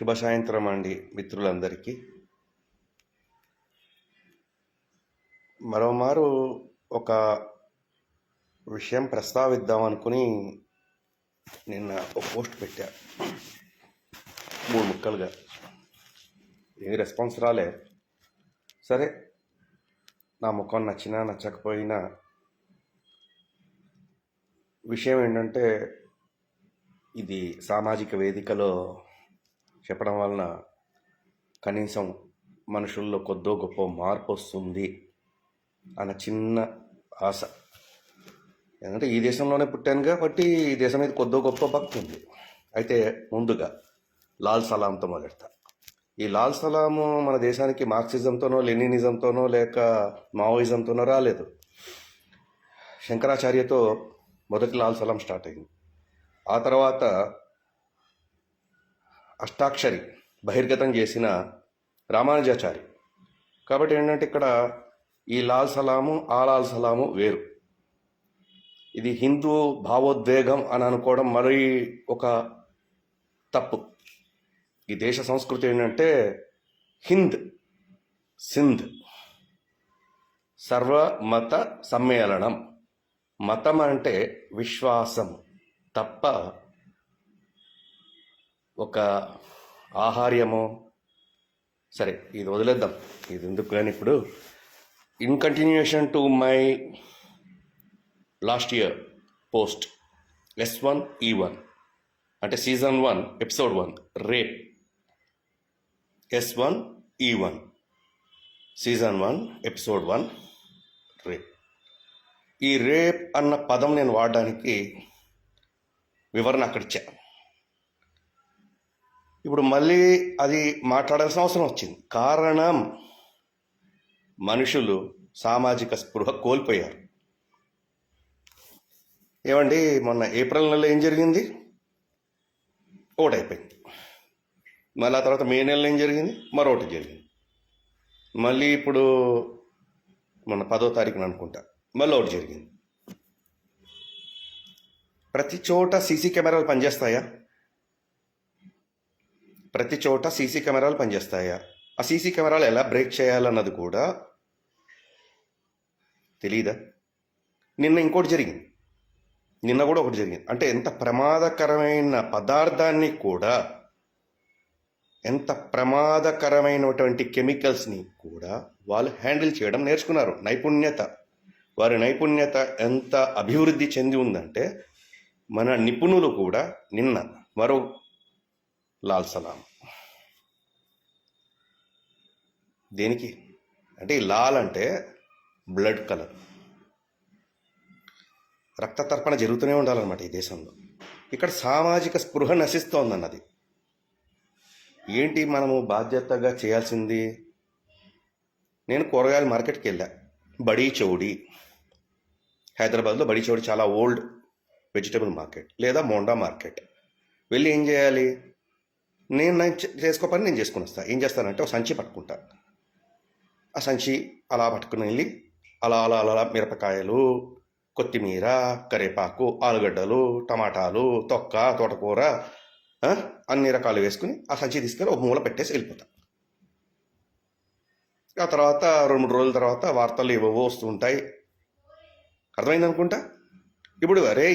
శుభ సాయంత్రం అండి మిత్రులందరికీ. మరోమారు ఒక విషయం ప్రస్తావిద్దాం అనుకుని నిన్న ఒక పోస్ట్ పెట్టా. మూడు ముక్కలుగా. ఏ రెస్పాన్స్ రాలే. సరే నా ముఖం నచ్చినా నచ్చకపోయినా విషయం ఏంటంటే ఇది సామాజిక వేదికలో చెప్పడం వలన కనీసం మనుషుల్లో కొద్దో గొప్ప మార్పు వస్తుంది అన్న చిన్న ఆశ. ఎందుకంటే ఈ దేశంలోనే పుట్టాను కాబట్టి ఈ దేశం మీద కొద్దో గొప్ప భక్తి ఉంది. అయితే ముందుగా లాల్ సలాంతో మొదలెడతా ఈ లాల్ సలాము మన దేశానికి మార్క్సిజంతోనో లెనినిజంతోనో లేక మావోయిజంతోనో రాలేదు. శంకరాచార్యతో మొదటి లాల్ సలాం స్టార్ట్ అయింది. ఆ తర్వాత అష్టాక్షరి బహిర్గతం చేసిన రామానుజాచారి. కాబట్టి ఏంటంటే ఇక్కడ ఈ లాల్ సలాము ఆ లాల్ సలాము వేరు. ఇది హిందూ భావోద్వేగం అని అనుకోవడం మరీ ఒక తప్పు. ఈ దేశ సంస్కృతి ఏంటంటే హింద్ సింధ్ సర్వమత సమ్మేళనం. మతం అంటే విశ్వాసం తప్ప ఒక ఆహార్యమో సరే ఇది వదిలేద్దాం. ఇది ఎందుకు కానీ ఇప్పుడు in continuation to my last year post S one E one అంటే season one episode one rape S one E one season one episode one rape ఈ రేప్ అన్న పదం నేను వాడడానికి వివరణ అక్కడ ఇచ్చా. ఇప్పుడు మళ్ళీ అది మాట్లాడాల్సిన అవసరం వచ్చింది. కారణం మనుషులు సామాజిక స్పృహ కోల్పోయారు. ఏమండి మొన్న ఏప్రిల్ నెలలో ఏం జరిగింది? ఓటైపోయింది. మళ్ళీ ఆ తర్వాత మే నెలలో ఏం జరిగింది? మరొకటి జరిగింది. మళ్ళీ ఇప్పుడు మొన్న పదో తారీఖున అనుకుంటా మళ్ళీ ఒకటి జరిగింది. ప్రతి చోట సీసీ కెమెరాలు పనిచేస్తాయా? ప్రతి చోట సీసీ కెమెరాలు పనిచేస్తాయా? ఆ సీసీ కెమెరాలు ఎలా బ్రేక్ చేయాలన్నది కూడా తెలీదా? నిన్న ఇంకోటి జరిగింది. నిన్న కూడా ఒకటి జరిగింది. అంటే ఎంత ప్రమాదకరమైన పదార్థాన్ని కూడా ఎంత ప్రమాదకరమైనటువంటి కెమికల్స్ని కూడా వాళ్ళు హ్యాండిల్ చేయడం నేర్చుకున్నారు. నైపుణ్యత. వారి నైపుణ్యత ఎంత అభివృద్ధి చెంది ఉందంటే మన నిపుణులు కూడా నిన్న మరో లాల్ సలాం దేనికి? అంటే ఈ లాల్ అంటే బ్లడ్ కలర్. రక్త తర్పణ జరుగుతూనే ఉండాలన్నమాట ఈ దేశంలో. ఇక్కడ సామాజిక స్పృహ నశిస్తోందన్నది. ఏంటి మనము బాధ్యతగా చేయాల్సింది? నేను కూరగాయల మార్కెట్కి వెళ్ళా. బడీ చౌడి. హైదరాబాద్లో బడీ చౌడి చాలా ఓల్డ్ వెజిటబుల్ మార్కెట్ లేదా మోండా మార్కెట్. వెళ్ళి ఏం చేయాలి? నేను నేను చేసుకో పని నేను చేసుకుని వస్తాను ఏం చేస్తానంటే ఒక సంచి పట్టుకుంటాను ఆ సంచి అలా పట్టుకుని వెళ్ళి అలా అలా అలా అలా మిరపకాయలు కొత్తిమీర కరివేపాకు ఆలుగడ్డలు టమాటాలు తొక్క తోటకూర అన్ని రకాలు వేసుకుని ఆ సంచి తీసుకెళ్ళి ఒక మూల పెట్టేసి వెళ్ళిపోతా. ఆ తర్వాత రెండు మూడు రోజుల తర్వాత వార్తలు ఏవేవో వస్తూ ఉంటాయి. అర్థమైంది అనుకుంటా? ఇప్పుడు అరే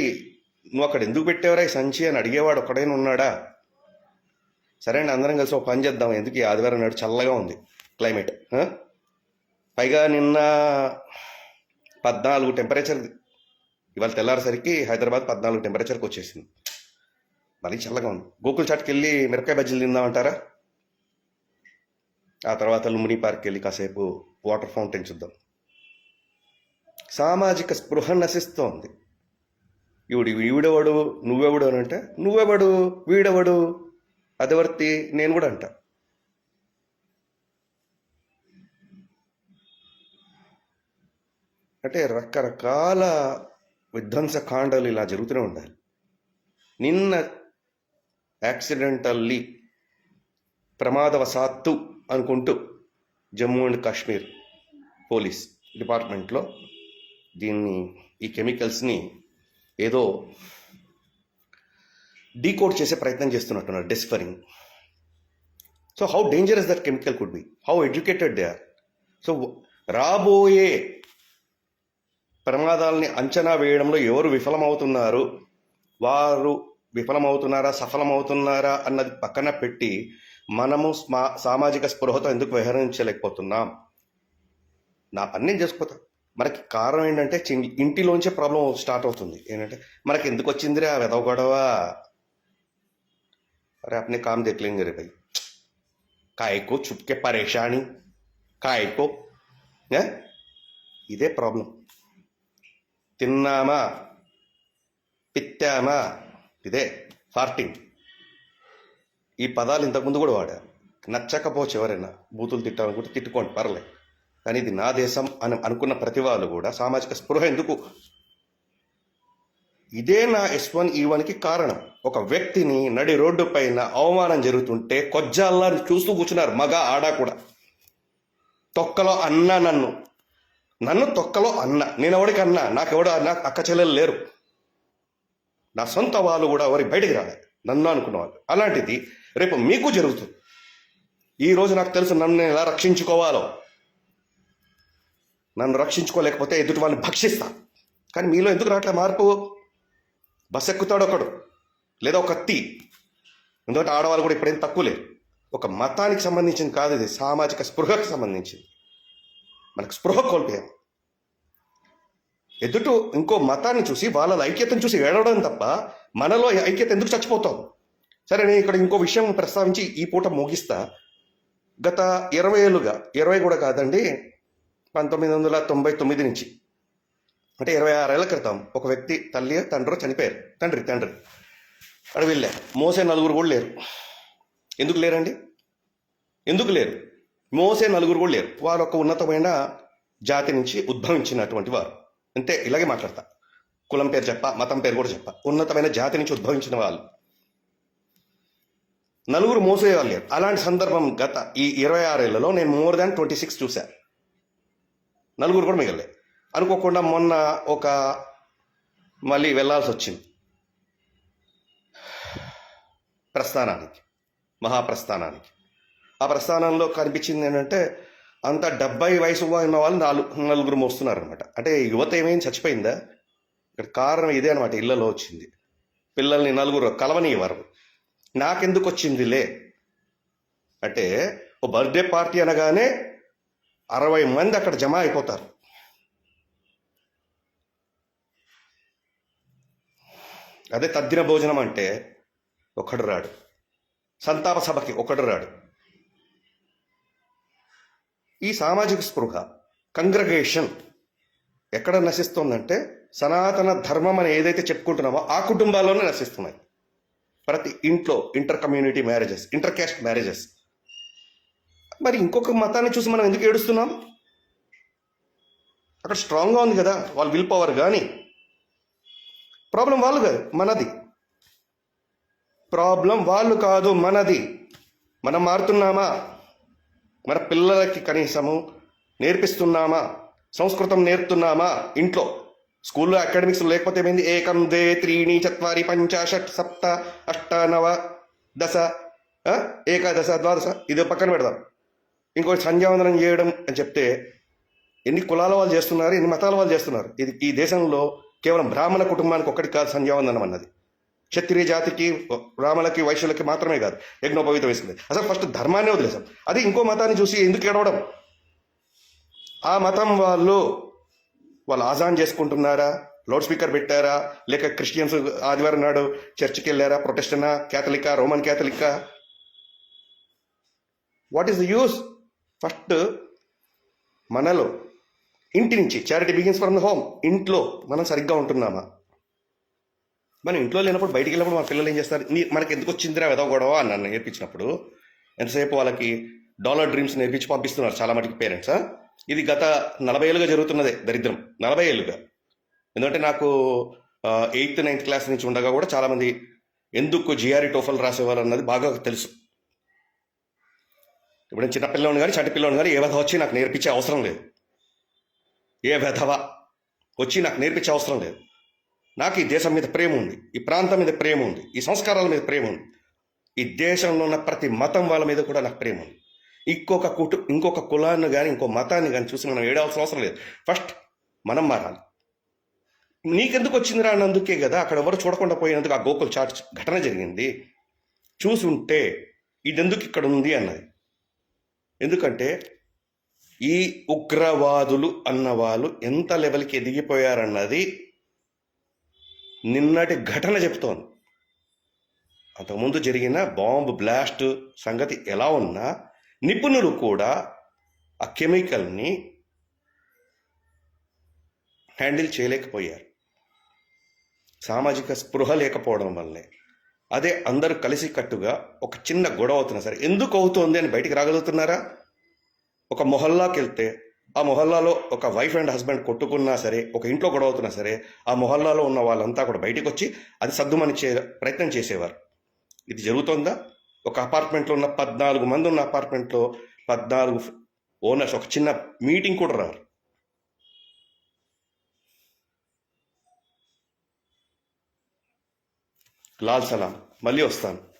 నువ్వు అక్కడ ఎందుకు పెట్టేవరా ఈ సంచి అని అడిగేవాడు ఒక్కడైనా ఉన్నాడా? సరే అండి అందరం కలిసి ఒక పని చేద్దాం. ఎందుకు ఈ ఆదివారం నాడు చల్లగా ఉంది క్లైమేట్ పైగా నిన్న పద్నాలుగు టెంపరేచర్ ఇవాళ తెల్లారేసరికి హైదరాబాద్ పద్నాలుగు టెంపరేచర్కి వచ్చేసింది. మరీ చల్లగా ఉంది. గోకుల్ చాట్కి వెళ్ళి మిరపకాయ బజ్జీలు తిందామంటారా? ఆ తర్వాత లుంబిని పార్క్కి వెళ్ళి కాసేపు వాటర్ ఫౌంటైన్ చూద్దాం. సామాజిక స్పృహ నశిస్తోంది. ఈవిడు ఈవిడెవడు? నువ్వెవడు అని అంటే నువ్వెవడు? వీడెవడు? అదివర్తి నేను కూడా అంట. అంటే రకరకాల విధ్వంస కాండాలు ఇలా జరుగుతూనే ఉండాలి. నిన్న యాక్సిడెంటల్లీ ప్రమాదవశాత్తు అనుకుంటూ జమ్మూ అండ్ కాశ్మీర్ పోలీస్ డిపార్ట్మెంట్లో దీన్ని ఈ కెమికల్స్ని ఏదో డీకోడ్ చేసే ప్రయత్నం చేస్తున్నట్టున్నారు deciphering. So how dangerous that chemical could be? How educated they are? So రాబోయే ప్రమాదాలని అంచనా వేయడంలో ఎవరు విఫలమవుతున్నారు వారు విఫలమవుతున్నారా సఫలమవుతున్నారా అన్నది పక్కన పెట్టి మనము స్మా సామాజిక స్పృహతో ఎందుకు వ్యవహరించలేకపోతున్నాం నా పని నేను చేసుకోతా మనకి కారణం ఏంటంటే చి- ఇంటిలోంచే ప్రాబ్లం స్టార్ట్ అవుతుంది ఏంటంటే మనకి ఎందుకు వచ్చిందిరా వెదవ గొడవ अरे अपने काम देख लेंगे रे भाई काय को छुप के परेशानी काय को ఏ? ఇదే ప్రాబ్లం తిన్నామా? పిత్తామా ఇదే ఫార్టింగ్. ఈ పదాలు ఇంతకుముందు కూడా వాడారు నచ్చకపోవచ్చు ఎవరైనా బూతులు తిట్టాలనుకుంటే తిట్టుకోండి పర్లేదు కానీ ఇది నా దేశం అని అనుకున్న ప్రతి వాళ్ళు కూడా సామాజిక స్పృహ ఎందుకు? ఇదే నా ఎస్ వన్ ఈ వన్కి కారణం. ఒక వ్యక్తిని నడి రోడ్డు పైన అవమానం జరుగుతుంటే కొజ్జాల్లా చూస్తూ కూర్చున్నారు మగ ఆడ కూడా. తొక్కలో అన్న నన్ను. నన్ను తొక్కలో అన్న నేను ఎవడికి అన్న నాకెవడు అన్న అక్క చెల్లెలు లేరు. నా సొంత వాళ్ళు కూడా ఎవరి బయటికి రాలేదు నన్ను అనుకున్న వాళ్ళు అలాంటిది రేపు మీకు జరుగుతుంది. ఈ రోజు నాకు తెలుసు నన్ను నేను ఎలా రక్షించుకోవాలో. నన్ను రక్షించుకోలేకపోతే ఎదుటి వాళ్ళని భక్షిస్తా. కానీ మీలో ఎందుకు రావట్లే మార్పు? బస్ ఎక్కుతాడు ఒకడు లేదా ఒక కత్తి ఎందుకంటే ఆడవాళ్ళు కూడా ఇప్పుడేం తక్కువ లేదు. ఒక మతానికి సంబంధించింది కాదు ఇది సామాజిక స్పృహకు సంబంధించింది. మనకు స్పృహ కోల్పోయాం. ఎదుట ఇంకో మతాన్ని చూసి వాళ్ళ ఐక్యతను చూసి ఏడవడం తప్ప మనలో ఐక్యత ఎందుకు చచ్చిపోతాం? సరే నేను ఇక్కడ ఇంకో విషయం ప్రస్తావించి ఈ పూట ముగిస్తా. గత ఇరవై ఏళ్ళుగా ఇరవై కూడా కాదండి పంతొమ్మిది వందల తొంభై తొమ్మిది నుంచి అంటే ఇరవై ఆరేళ్ళ క్రితం ఒక వ్యక్తి తల్లి తండ్రి చనిపోయారు. తండ్రి తండ్రి. అక్కడ వెళ్ళా మోసే నలుగురు కూడా లేరు. ఎందుకు లేరండి? ఎందుకు లేరు? మోసే నలుగురు కూడా లేరు. వారు ఒక ఉన్నతమైన జాతి నుంచి ఉద్భవించినటువంటి వారు. అంతే ఇలాగే మాట్లాడతా. కులం పేరు చెప్ప మతం పేరు కూడా చెప్ప. ఉన్నతమైన జాతి నుంచి ఉద్భవించిన వాళ్ళు. నలుగురు మోసేవాళ్ళు లేరు. అలాంటి సందర్భం గత ఈ ఇరవై ఆరేళ్ళలో నేను మోర్ దాన్ ట్వంటీ సిక్స్ చూశాను నలుగురు కూడా మిగలే అనుకోకుండా మొన్న ఒక మళ్ళీ వెళ్ళాల్సి వచ్చింది. ప్రస్థానానికి మహాప్రస్థానానికి. ఆ ప్రస్థానంలో కనిపించింది ఏంటంటే అంత డెబ్బై వయసు ఉన్న వాళ్ళు నాలుగు నలుగురు మోస్తున్నారు అనమాట అంటే యువత ఏమైంది? చచ్చిపోయిందా? ఇక్కడ కారణం ఇదే అనమాట ఇళ్ళలో వచ్చింది. పిల్లల్ని నలుగురు కలవనివ్వరు. నాకెందుకు వచ్చిందిలే అంటే ఓ బర్త్డే పార్టీ అనగానే అరవై మంది అక్కడ జమ అయిపోతారు. అదే తద్దిన భోజనం అంటే ఒకడు రాడు. సంతాప సభకి ఒకడు రాడు. ఈ సామాజిక స్పృహ కంగ్రగేషన్ ఎక్కడ నశిస్తుందంటే సనాతన ధర్మం అని ఏదైతే చెప్పుకుంటున్నామో ఆ కుటుంబాల్లోనే నశిస్తున్నాయి. ప్రతి ఇంట్లో inter community marriages inter caste marriages. మరి ఇంకొక మతాన్ని చూసి మనం ఎందుకు ఏడుస్తున్నాం? అక్కడ స్ట్రాంగ్గా ఉంది కదా వాళ్ళ విల్ పవర్ కానీ ప్రాబ్లం వాళ్ళు కాదు మనది. ప్రాబ్లం వాళ్ళు కాదు మనది. మనం మారుతున్నామా? మన పిల్లలకి కనీసము నేర్పిస్తున్నామా? సంస్కృతం నేర్పుతున్నామా? ఇంట్లో. స్కూల్లో అకాడమిక్స్ లేకపోతే ఏమైంది? ఏకం దే త్రీణి చత్వారి పంచ షట్ సప్త అష్ట నవ దశ ఏకాదశ ద్వాదశ ఇది పక్కన పెడదాం. ఇంకోటి సంధ్యావందనం చేయడం అని చెప్తే ఎన్ని కులాల వాళ్ళు చేస్తున్నారు ఎన్ని మతాల వాళ్ళు చేస్తున్నారు? ఇది ఈ దేశంలో కేవలం బ్రాహ్మణ కుటుంబానికి ఒక్కటి కాదు సంధ్యావందనం అన్నది. క్షత్రియ జాతికి బ్రాహ్మణులకి వైశ్యులకి మాత్రమే కాదు యజ్ఞోపవీతం ఇస్తుంది అసలు ఫస్ట్ ధర్మాన్ని వదిలేసాం అది ఇంకో మతాన్ని చూసి ఎందుకు ఎడవడం ఆ మతం వాళ్ళు వాళ్ళు ఆజాన్ చేసుకుంటున్నారా? లౌడ్ స్పీకర్ పెట్టారా? లేక క్రిస్టియన్స్ ఆదివారం నాడు చర్చికి వెళ్ళారా? ప్రొటెస్టనా క్యాథలికా Roman క్యాథలికా what is the use first మనలో ఇంటి నుంచి charity begins from the home ఇంట్లో మనం సరిగ్గా ఉంటున్నామా? మనం ఇంట్లో లేనప్పుడు బయటికి వెళ్ళినప్పుడు మన పిల్లలు ఏం చేస్తారు? నీ మనకి ఎందుకు వచ్చిందిరా వెదవ గొడవ? అని నన్ను నేర్పించినప్పుడు ఎంతసేపు వాళ్ళకి డాలర్ డ్రీమ్స్ నేర్పించి పంపిస్తున్నారు చాలా మటుకు పేరెంట్స్. ఇది గత నలభై ఏళ్ళుగా జరుగుతున్నదే దరిద్రం. నలభై ఏళ్ళుగా. ఎందుకంటే నాకు ఎయిత్ నైన్త్ క్లాస్ నుంచి ఉండగా కూడా చాలామంది ఎందుకు జిఆర్ఈ టోఫల్ రాసేవారు అన్నది బాగా తెలుసు. ఇప్పుడు నేను చిన్న పిల్లవాడిని కానీ చంటి పిల్లవాడిని కానీ ఏ విధ వచ్చి నాకు నేర్పించే అవసరం లేదు. ఏ విధవ వచ్చి నాకు నేర్పించే అవసరం లేదు. నాకు ఈ దేశం మీద ప్రేమ ఉంది ఈ ప్రాంతం మీద ప్రేమ ఉంది ఈ సంస్కారాల మీద ప్రేమ ఉంది. ఈ దేశంలో ఉన్న ప్రతి మతం వాళ్ళ మీద కూడా నాకు ప్రేమ ఉంది. ఇంకొక కుటు ఇంకొక కులాన్ని కానీ ఇంకో మతాన్ని కానీ చూసి మనం ఏడవలసిన అవసరం లేదు. ఫస్ట్ మనం మారాలి. నీకెందుకు వచ్చిందిరా అన్నందుకే కదా అక్కడ ఎవరు చూడకుండా పోయినందుకు ఆ గోకుల్ చాట్ ఘటన జరిగింది. చూసుంటే ఇదెందుకు ఇక్కడ ఉంది అన్నది. ఎందుకంటే ఈ ఉగ్రవాదులు అన్న వాళ్ళు ఎంత లెవెల్కి ఎదిగిపోయారన్నది నిన్నటి ఘటన చెప్తోంది. అంతకుముందు జరిగిన బాంబు బ్లాస్ట్ సంగతి ఎలా ఉన్నా నిపుణులు కూడా ఆ కెమికల్ని హ్యాండిల్ చేయలేకపోయారు. సామాజిక స్పృహ లేకపోవడం వల్లే. అదే అందరూ కలిసి కట్టుగా ఒక చిన్న గొడవ అవుతున్నా సరే. ఎందుకు అవుతోంది అని బయటికి రాగలుగుతున్నారా? ఒక మొహల్లాకి వెళ్తే ఆ మొహల్లాలో ఒక వైఫ్ అండ్ హస్బెండ్ కొట్టుకున్నా సరే ఒక ఇంట్లో గొడవ అవుతున్నా సరే ఆ మొహల్లాలో ఉన్న వాళ్ళంతా కూడా బయటికి వచ్చి అది సర్దుమని చే ప్రయత్నం చేసేవారు. ఇది జరుగుతోందా? ఒక అపార్ట్మెంట్లో ఉన్న పద్నాలుగు మంది ఉన్న అపార్ట్మెంట్లో పద్నాలుగు ఓనర్స్ ఒక చిన్న మీటింగ్ కూడా రారు. లాల్ సలాం మళ్ళీ వస్తాను.